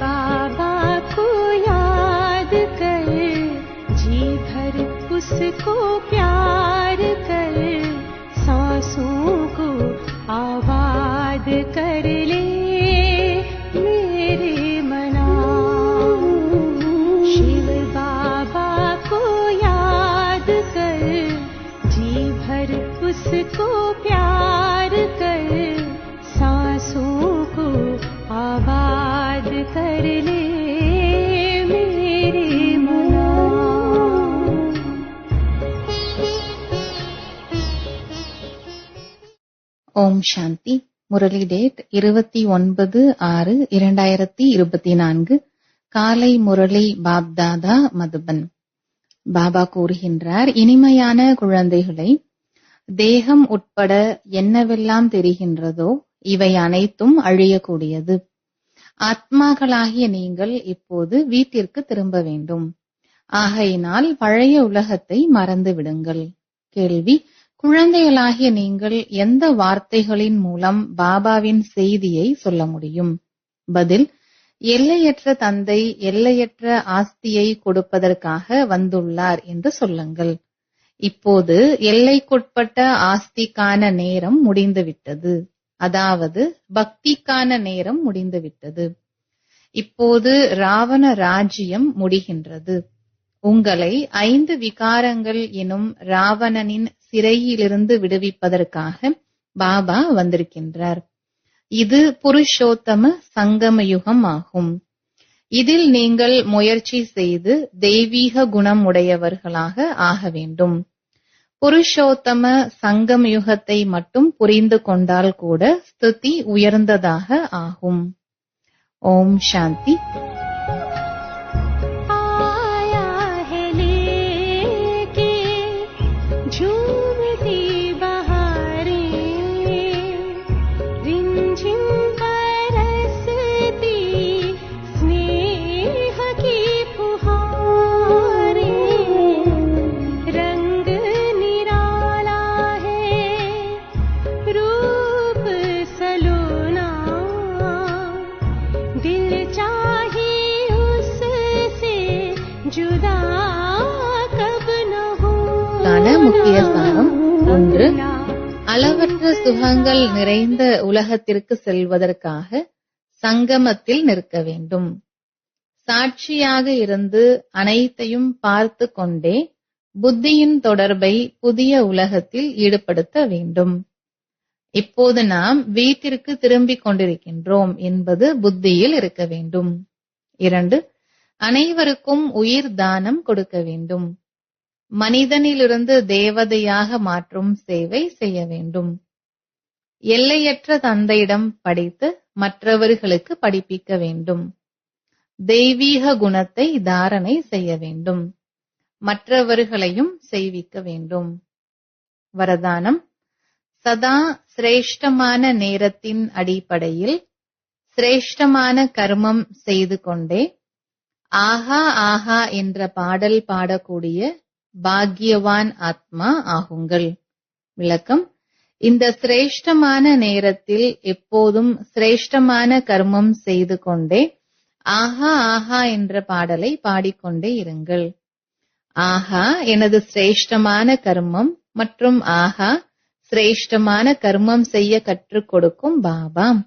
बाबा को याद कर जी उसको प्यार कर सांसों को आबाद कर कर ले मेरे मना ஓம் சாந்தி முரளி டேட் இருபத்தி ஒன்பது ஆறு இரண்டாயிரத்தி இருபத்தி நான்கு காலை முரளி பாப்தாதா மதுபன் பாபா கூறுகின்றார் இனிமையான குழந்தைகளை தேகம் உட்பட என்னவெல்லாம் தெரிகின்றதோ இவை அனைத்தும் அழியக்கூடியது ஆத்மாக்களாகிய நீங்கள் இப்போது வீட்டிற்கு திரும்ப வேண்டும். ஆகையினால் பழைய உலகத்தை மறந்து விடுங்கள். கேள்வி. குழந்தைகளாகிய நீங்கள் எந்த வார்த்தைகளின் மூலம் பாபாவின் செய்தியை சொல்ல முடியும்? பதில். எல்லையற்ற தந்தை எல்லையற்ற ஆஸ்தியை கொடுப்பதற்காக வந்துள்ளார் என்று சொல்லுங்கள். இப்போது எல்லைக்குட்பட்ட ஆஸ்திக்கான நேரம் முடிந்துவிட்டது. அதாவது பக்திக்கான நேரம் முடிந்துவிட்டது. இப்போது ராவண ராஜ்யம் முடிகின்றது. உங்களை ஐந்து விகாரங்கள் எனும் ராவணனின் சிறையிலிருந்து விடுவிப்பதற்காக பாபா வந்திருக்கின்றார். இது புருஷோத்தம சங்கம யுகம் ஆகும். இதில் நீங்கள் முயற்சி செய்து தெய்வீக குணம் உடையவர்களாக ஆக வேண்டும். புருஷோத்தம சங்கம் யுகத்தை மட்டும் புரிந்து கொண்டால் கூட ஸ்துதி உயர்ந்ததாக ஆகும். ஓம் சாந்தி. முக்கிய சாரம் ஒன்று அளவற்ற சுகங்கள் நிறைந்த உலகத்திற்கு செல்வதற்காக சங்கமத்தில் நிற்க வேண்டும். சாட்சியாக இருந்து அனைத்தையும் பார்த்து கொண்டே புத்தியின் தொடர்பை புதிய உலகத்தில் ஈடுபடுத்த வேண்டும். இப்போது நாம் வீட்டிற்கு திரும்பிக் கொண்டிருக்கின்றோம் என்பது புத்தியில் இருக்க வேண்டும். இரண்டு அனைவருக்கும் உயிர் தானம் கொடுக்க வேண்டும். மனிதனிலிருந்து தேவதையாக மாற்றும் சேவை செய்ய வேண்டும். எல்லையற்ற தந்தையிடம் படித்து மற்றவர்களுக்கு படிப்பிக்க வேண்டும். தெய்வீக குணத்தை தாரணை செய்ய வேண்டும். மற்றவர்களையும் செய்விக்க வேண்டும். வரதானம். சதா சிரேஷ்டமான நேரத்தின் அடிப்படையில் சிரேஷ்டமான கர்மம் செய்து கொண்டே ஆஹா ஆஹா என்ற பாடல் பாடக்கூடிய பாக்கியவான் ஆத்மா ஆகுங்கள். விளக்கம். இந்த சிரேஷ்டமான நேரத்தில் எப்போதும் சிரேஷ்டமான கர்மம் செய்து கொண்டே ஆஹா ஆஹா என்ற பாடலை பாடிக்கொண்டே இருங்கள். ஆஹா எனது சிரேஷ்டமான கர்மம் மற்றும் ஆஹா சிரேஷ்டமான கர்மம் செய்ய கற்றுக் கொடுக்கும் பாபா.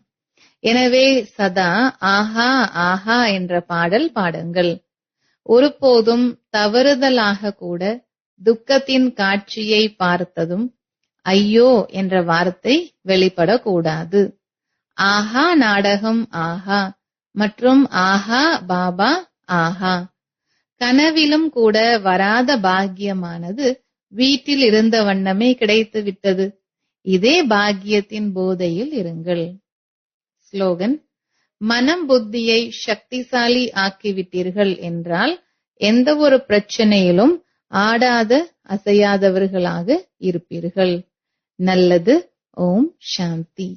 எனவே சதா ஆஹா ஆஹா என்ற பாடல் பாடுங்கள். ஒருபோதும் தவறுதலாக கூட துக்கத்தின் காட்சியை பார்த்ததும் ஐயோ என்ற வார்த்தை வெளிப்படக்கூடாது. ஆஹா நாடகம் ஆஹா மற்றும் ஆஹா பாபா ஆஹா. கனவிலும் கூட வராத பாக்கியமானது வீட்டில் இருந்த வண்ணமே கிடைத்து விட்டது. இதே பாக்கியத்தின் போதையில் இருங்கள். ஸ்லோகன் மனம் புத்தியை சக்திசாலி ஆக்கிவிட்டீர்கள் என்றால் எந்த ஒரு பிரச்சனையிலும் ஆடாத அசையாதவர்களாக இருப்பீர்கள். நல்லது. ஓம் சாந்தி.